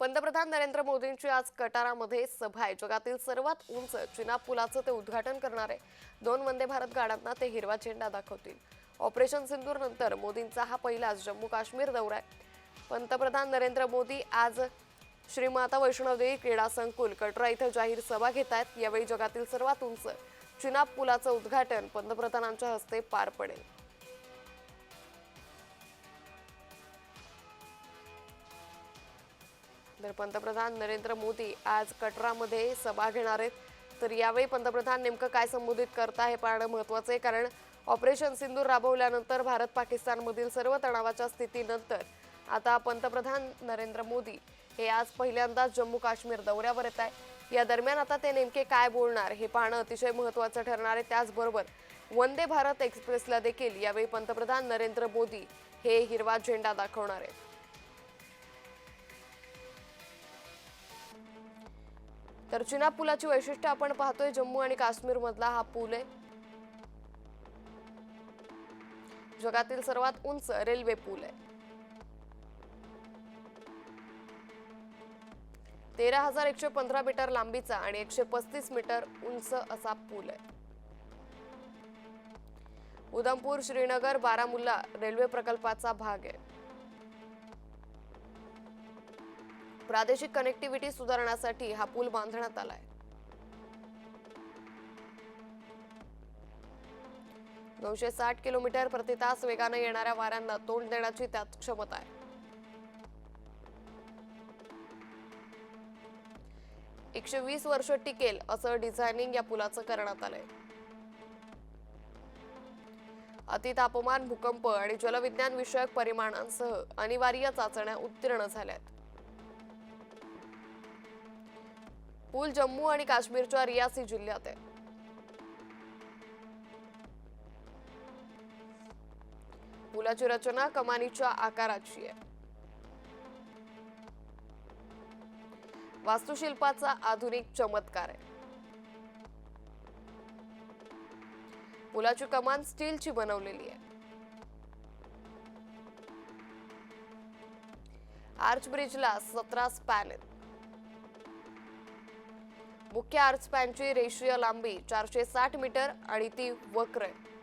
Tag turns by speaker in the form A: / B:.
A: पंतप्रधान नरेंद्र मोदींची आज कटारामध्ये सभा आहे. जगातील सर्वात उंच चिनाब पुलाचं ते उद्घाटन करणार आहे. दोन वंदे भारत गाड्यांना ते हिरवा झेंडा दाखवतील. ऑपरेशन सिंदूर नंतर मोदींचा हा पहिलाच जम्मू काश्मीर दौरा आहे. पंतप्रधान नरेंद्र मोदी आज श्रीमाता वैष्णवदेवी क्रीडा संकुल कटरा इथं जाहीर सभा घेत आहेत. यावेळी जगातील सर्वात उंच चिनाब पुलाचं उद्घाटन पंतप्रधानांच्या हस्ते पार पडेल. तर पंतप्रधान नरेंद्र मोदी आज कटरामध्ये सभा घेणार आहेत. तर यावेळी पंतप्रधान नेमकं काय संबोधित करता हे पाहणं महत्वाचं आहे. कारण ऑपरेशन सिंदूर राबवल्यानंतर भारत पाकिस्तानमधील सर्व तणावाच्या स्थितीनंतर आता पंतप्रधान नरेंद्र मोदी हे आज पहिल्यांदाच जम्मू काश्मीर दौऱ्यावर येत आहे या दरम्यान आता ते नेमके काय बोलणार हे पाहणं अतिशय महत्वाचं ठरणार आहे. त्याचबरोबर वंदे भारत एक्सप्रेसला देखील यावेळी पंतप्रधान नरेंद्र मोदी हे हिरवा झेंडा दाखवणार आहेत. तर चिनाब पुलाची वैशिष्ट्य आपण पाहतोय जम्मू आणि काश्मीर मधला हा पूल आहे. जगातील सर्वात उंच रेल्वे पूल आहे. तेरा हजार एकशे पंधरा मीटर लांबीचा आणि एकशे पस्तीस मीटर उंच असा पूल आहे. उधमपूर श्रीनगर बारामुल्ला रेल्वे प्रकल्पाचा भाग आहे. प्रादेशिक कनेक्टिव्हिटी सुधारण्यासाठी हा पूल बांधण्यात आलाय. दोनशे साठ किलोमीटर प्रति तास वेगाने येणाऱ्या वाऱ्यांना तोंड देण्याची त्यात क्षमता आहे. एकशे वीस वर्ष टिकेल असं डिझायनिंग या पुलाचं करण्यात आलंय. अतितापमान भूकंप आणि जलविज्ञान विषयक परिमाणांसह अनिवार्य चाचण्या उत्तीर्ण झाल्यात. पूल जम्मू आणि काश्मीरच्या रियासी जिल्ह्यात आहे. पुलाची रचना कमानीच्या आकाराची आहे. वास्तुशिल्पाचा आधुनिक चमत्कार आहे. पुलाची कमान स्टीलची बनवलेली आहे. आर्च ब्रिजला सतरा स्पॅन आहेत मुख्य आर्चपॅनची रेषीय लांबी चारशे साठ मीटर आणि ती वक्र आहे.